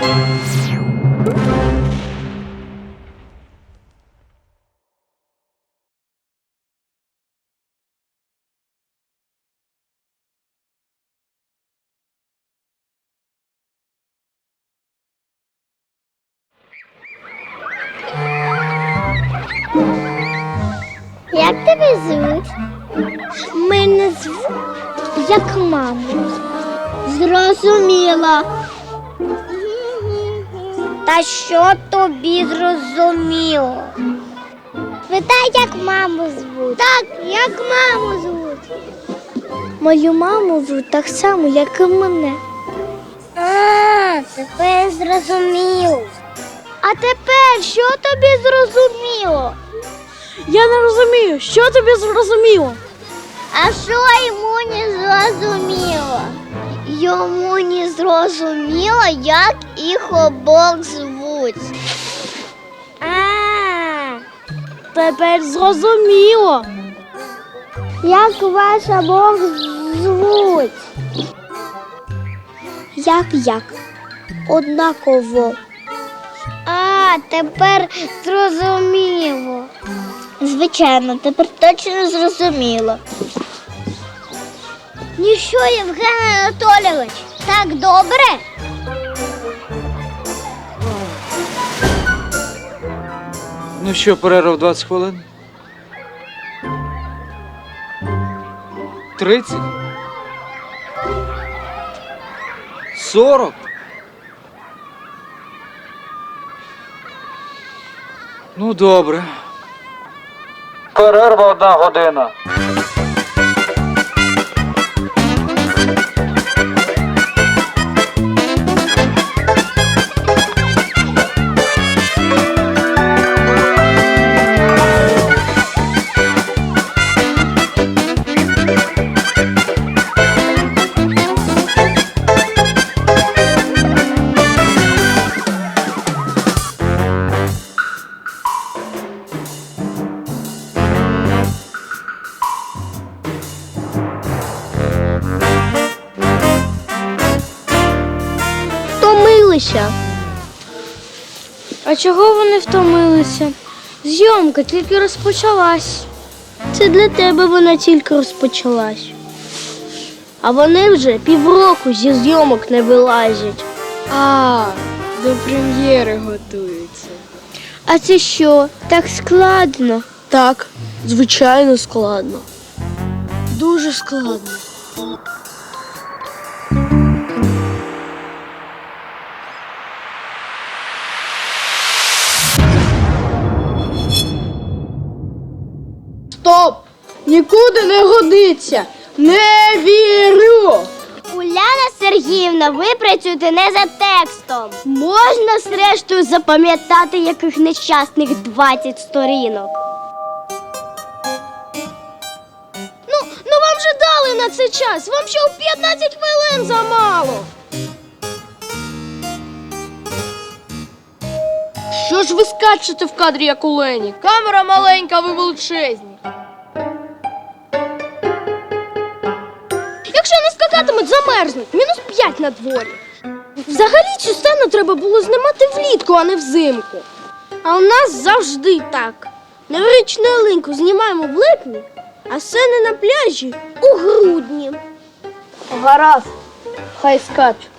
Як тебе звуть? Мене звуть як маму. Зрозуміла. Та що тобі зрозуміло? Питай, як маму звуть. Так, як маму звуть. Мою маму звуть так само, як і мене. А, тепер зрозуміло. А тепер що тобі зрозуміло? Я не розумію, що тобі зрозуміло? А що йому не зрозуміло? Йому не зрозуміло, як їх обох звуть. А, Тепер зрозуміло. як вас обох звуть? Як як? Однаково. А, тепер зрозуміло. Звичайно, тепер точно зрозуміло. Ну що, Євген Анатолійович, так добре? Ну що, перерва в 20 хвилин? 30? 40? Ну, добре. Перерва одна година. Втомилися. А чого вони втомилися? Зйомка тільки розпочалась. Це для тебе вона тільки розпочалась. А вони вже півроку зі зйомок не вилазять. А, до прем'єри готуються. А це що, так складно? Так, звичайно, складно. Дуже складно. Нікуди не годиться! Не вірю! Уляна Сергіївна, ви працюєте не за текстом. Можна зрештою запам'ятати яких нещасних 20 сторінок. Ну, ну вам же дали на це час. Вам що 15 хвилин замало. Що ж ви скачете в кадрі, як у Лені? Камера маленька, ви величезні. Не замерзнуть. Мінус 5 на дворі. Взагалі цю сцену треба було знімати влітку, а не взимку. А у нас завжди так. Новорічну ялинку знімаємо в липні, а сцени на пляжі у грудні. Гаразд, хай скачуть.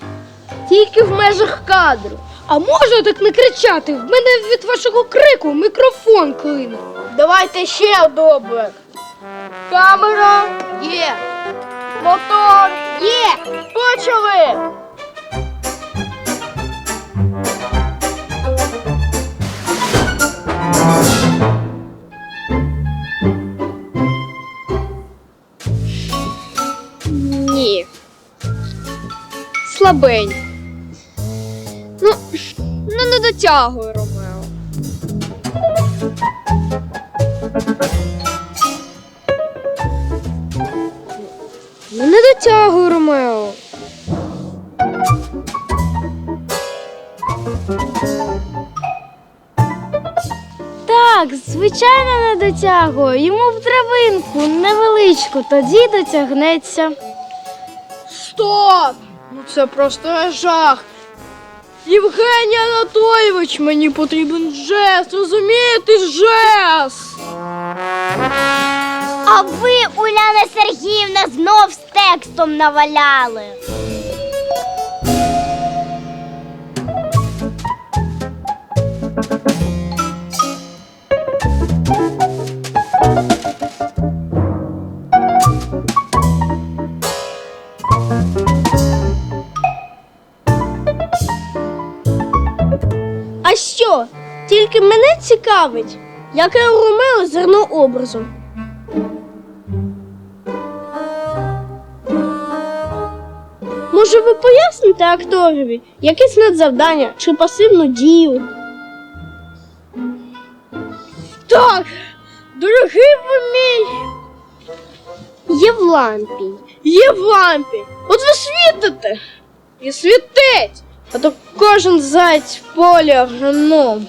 Тільки в межах кадру. А можна так не кричати? В мене від вашого крику мікрофон клине. Давайте ще добре. Камера є. Мотор є. Почали. Ні. Слабень. Ну, ну не дотягує Ромео. Ну не дотягує Ромео. Так, звичайно, не дотягує. Йому в травинку невеличку, тоді дотягнеться. Стоп! Ну це просто жах. Євгеній Анатолійович, мені потрібен жест, розумієте, жест! А ви, Уляна Сергіївна, знов з текстом наваляли. А що? Тільки мене цікавить, яке у Ромео зерно образом. Може, ви поясните акторові якесь надзавдання чи пасивну дію? Так, дорогий ви мій Євлампій. Євлампій! От ви світите і світить, а то кожен заяць в полі агроном.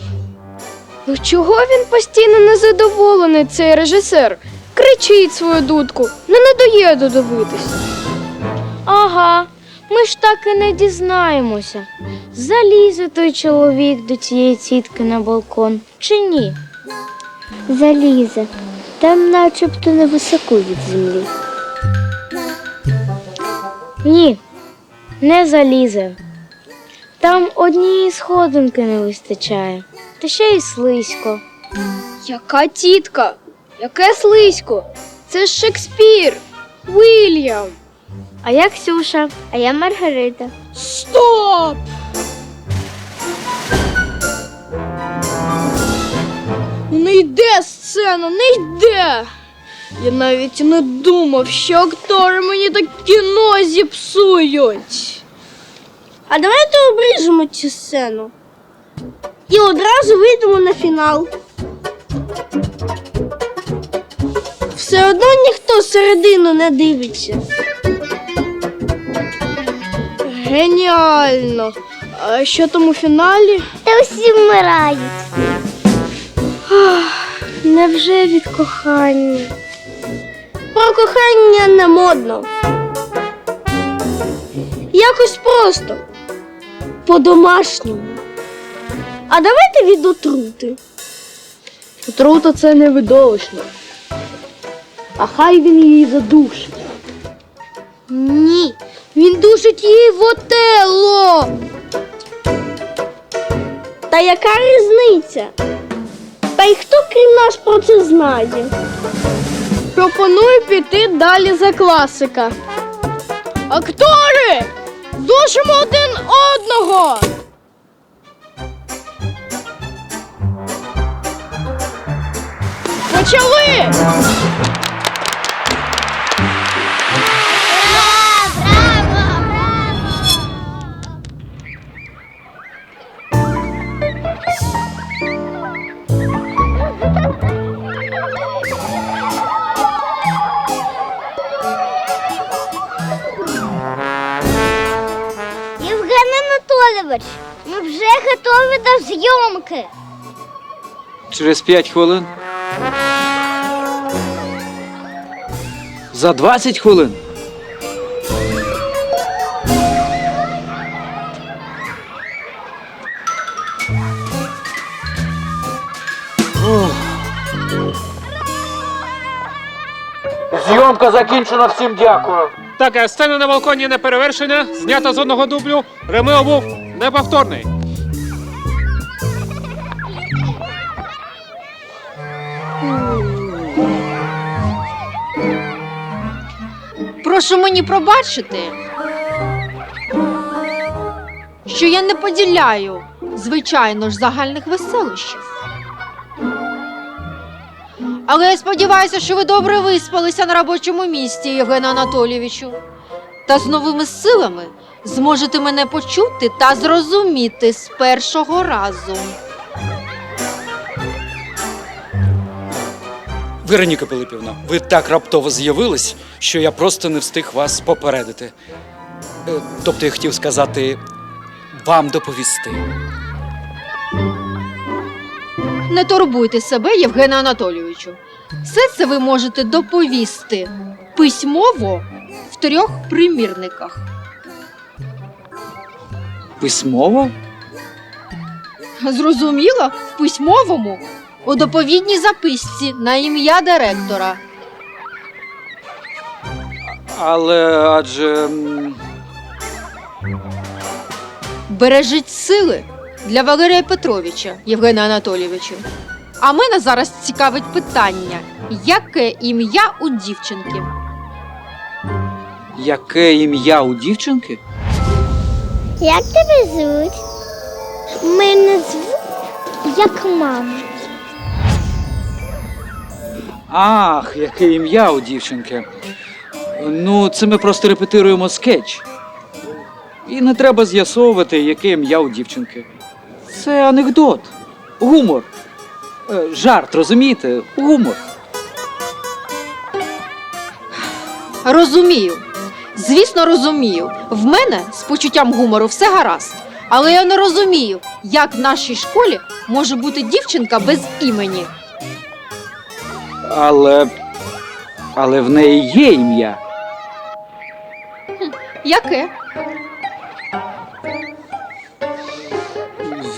Ну чого він постійно незадоволений, цей режисер? Кричить свою дудку, не надоє додивитись. Ага, ми ж так і не дізнаємося. Залізе той чоловік до цієї тітки на балкон чи ні? Залізе. Там начебто невисоко від землі. Ні, не залізе. Там однієї сходинки не вистачає, та ще й слизько. Яка тітка? Яке слизько? Це ж Шекспір, Вільям. А я Ксюша. А я Маргарита. Стоп! Ну, Не йде сцена, не йде. Я навіть не думав, що актори мені так кіно зіпсують. А давайте обріжемо цю сцену. І одразу вийдемо на фінал. Все одно ніхто середину не дивиться. Геніально. А що там у фіналі? Та всі вмирають. Невже від кохання? Про кохання не модно. Якось просто. По-домашньому. А давайте від отрути. Отрута це не видовищно. А хай він її задушить. Ні, він душить її в отело. Та яка різниця? Та й хто крім нас про це знає? Пропоную піти далі за класика. Актори! Душимо один одного! Почали! Анатолійович, ми вже готові до зйомки. Через 5 хвилин. За 20 хвилин. Ох. Зйомка закінчена, всім дякую. Так, е, сцена на балконі не перевершена, знята з одного дублю. Ремео був неповторний. Прошу мені пробачити, що я не поділяю, звичайно ж, загальних веселощів. Але я сподіваюся, що ви добре виспалися на робочому місці, Євгене Анатолійовичу. Та з новими силами зможете мене почути та зрозуміти з першого разу. Вероніка Пилипівна, ви так раптово з'явились, що я просто не встиг вас попередити. Е, Тобто я хотів сказати вам доповісти. Не турбуйте себе, Євгене Анатолійовичу. Все це ви можете доповісти письмово в трьох примірниках. Письмово? Зрозуміло, в письмовому у доповідній записці на ім'я директора. Але адже. м, Бережіть сили для Валерія Петровича, Євгена Анатолійовичу. А мене зараз цікавить питання: яке ім'я у дівчинки? Яке ім'я у дівчинки? Як тебе звуть? Мене звуть як мама. Ах, яке ім'я у дівчинки. Ну, це ми просто репетируємо скетч. І не треба з'ясовувати, яке ім'я у дівчинки. Це анекдот, гумор. Е, Жарт, розумієте? Гумор. Розумію. Звісно, розумію. В мене з почуттям гумору все гаразд. Але я не розумію, як в нашій школі може бути дівчинка без імені. Але. Але в неї є ім'я. Яке?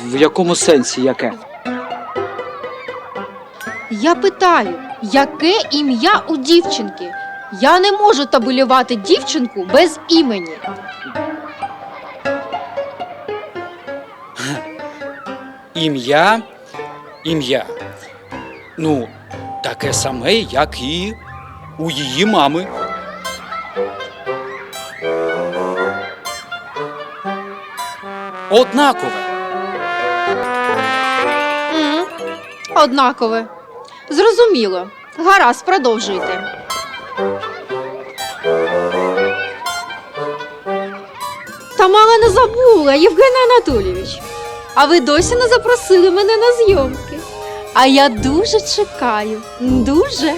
В якому сенсі яке? Я питаю, яке ім'я у дівчинки? Я не можу табелювати дівчинку без імені. Ім'я, ім'я. Ну, таке саме, як і у її мами. Однакове. М, Однакове. Зрозуміло. Гаразд, продовжуйте. Забула, Євген Анатолійович. А ви досі не запросили мене на зйомки. А я дуже чекаю. Дуже.